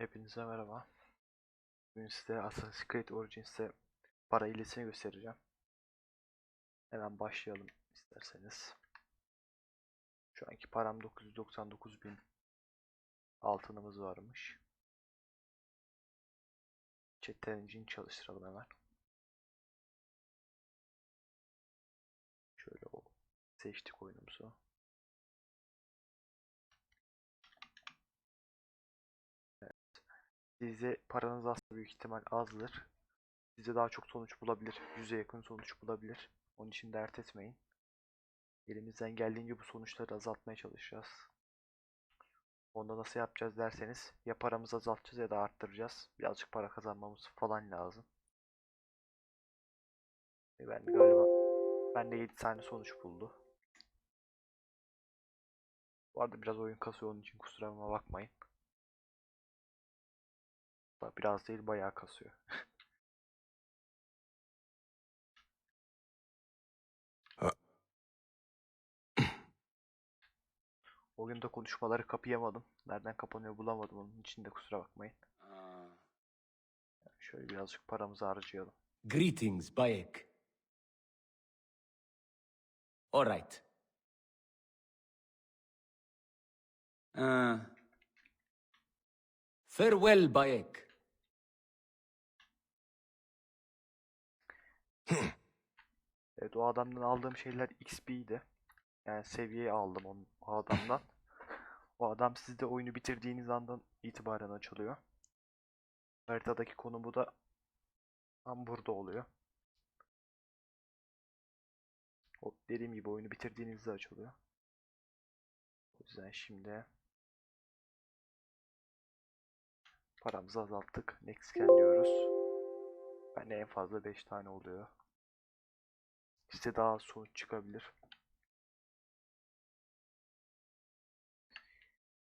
Hepinize merhaba. Bugün size Assassin's Creed Origins'te para hilesini göstereceğim. Hemen başlayalım isterseniz. Şu anki param 999 bin altınımız varmış. Chatten engine çalıştıralım hemen. Şöyle o seçtik oyunumuzu. Size paranız aslında büyük ihtimal azdır. Size daha çok sonuç bulabilir. Yüze yakın sonuç bulabilir. Onun için dert etmeyin. Elimizden geldiğince bu sonuçları azaltmaya çalışacağız. Onda nasıl yapacağız derseniz ya paramızı azaltacağız ya da arttıracağız. Birazcık para kazanmamız falan lazım. E ben galiba ben de 7 tane sonuç buldu. Bu arada biraz oyun kasıyor onun için kusuruma bakmayın. Biraz değil bayağı kasıyor. Oyunda konuşmaları kapayamadım. Nereden kapanıyor bulamadım onun için de kusura bakmayın. Şöyle birazcık paramızı harcayalım. Greetings, Bayek. All right. Uh, farewell, Bayek. Evet o adamdan aldığım şeyler XP'ydi. Yani seviyeyi aldım onun, o adamdan. O adam sizde oyunu bitirdiğiniz andan itibaren açılıyor. Haritadaki konumu da tam burada oluyor. O dediğim gibi oyunu bitirdiğinizde açılıyor. O yüzden şimdi paramızı azalttık. Next diyoruz. Ben en fazla 5 tane oluyor. Size daha sonuç çıkabilir.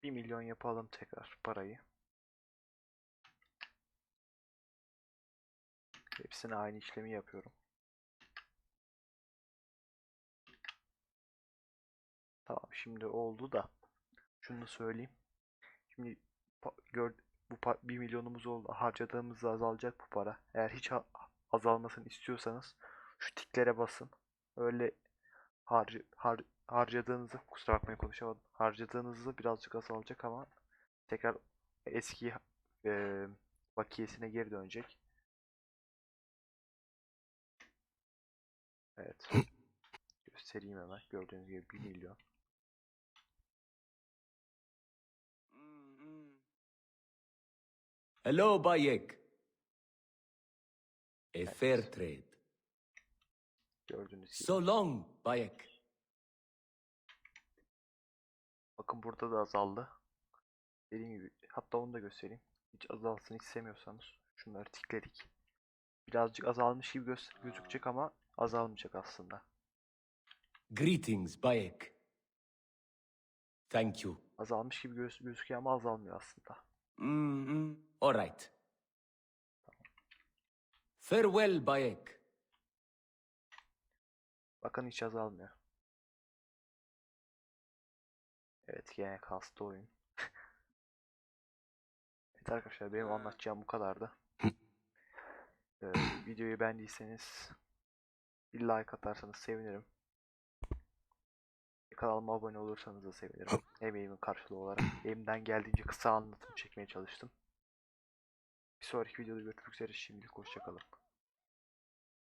1 milyon yapalım tekrar parayı. Hepsine aynı işlemi yapıyorum. Tamam şimdi oldu da şunu söyleyeyim. Şimdi gör bu pa- 1 milyonumuz oldu. Harcadığımızda azalacak bu para. Eğer hiç azalmasını istiyorsanız şu tiklere basın. Öyle harcı, har, harcadığınızı kusura bakmayın konuşamadım. Harcadığınızı birazcık azalacak ama tekrar eski e, bakiyesine geri dönecek. Evet. Göstereyim hemen. Gördüğünüz gibi 1 milyon. Hello, Bayek. A fair trade. Gördüğünüz gibi. So long, Bayek. Bakın burada da azaldı. Dediğim gibi hatta onu da göstereyim. Hiç azalsın istemiyorsanız şunları tikledik. Birazcık azalmış gibi göz- gözükecek ama azalmayacak aslında. Greetings, Bayek. Thank you. Azalmış gibi göz gözüküyor ama azalmıyor aslında. Mm-hmm. All right. Farewell, Bayek. Bakın hiç azalmıyor. Evet gene kastı oyun. Evet arkadaşlar benim anlatacağım bu kadardı. Ee, videoyu beğendiyseniz bir like atarsanız sevinirim. Kanalıma abone olursanız da sevinirim. Emeğimin karşılığı olarak. Elimden geldiğince kısa anlatım çekmeye çalıştım. Bir sonraki videoda görüşmek üzere şimdilik hoşçakalın.